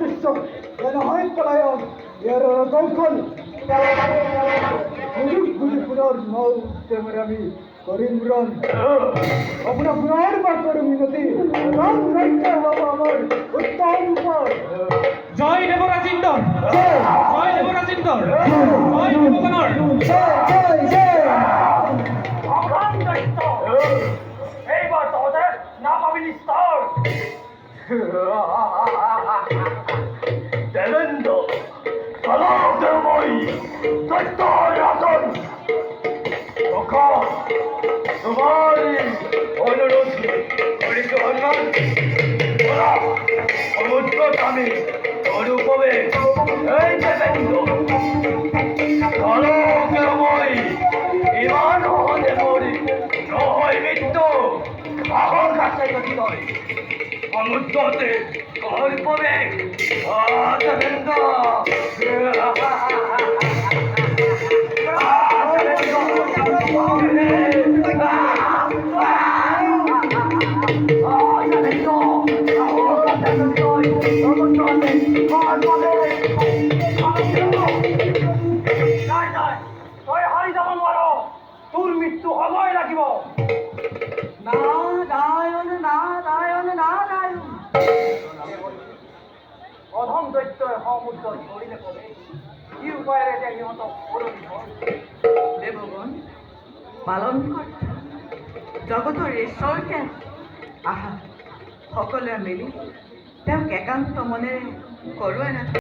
দৃশ্য যেন হয় পলায়ন ইয়ার কৌশল গুজুক গুজুক পুনর নৌ তেমন আমি করিম রন আপনার পুনর বা করুন মিনতি রং রাইতে বাবা আমার উত্তম পর জয় দেবরাজ ইন্দর জয় জয়। দেবরাজ ইন্দর জয় জয় জয়। জয় এইবার তোমাদের নাম আমি নিস্তার সত্যরাতন তখন তোমার অনুরোধ করেছে হনুমান ওরা সমুদ্র স্বামী স্বরূপবে এই দেবেন্দ্র সলাদেবই ইমান হতে মরি নহয় মৃত্যু আহর কাছে গতি হয় সমুদ্রতে কল্পবে দেবেন্দ্র তোর মৃত্যু হবই লাগিব নারায়ণ নারায়ণ নারায়ণ অধম দৈত্যই সমুদ্ৰ ধৰিলে কি উপায়েৰে এতিয়া সিহঁতক দেৱগণ পালন কৰ্তা জগতৰ ঈশ্বৰকে আহা সকলোৱে মিলি একান্ত মনেৰে কৰোৱাই ৰাখা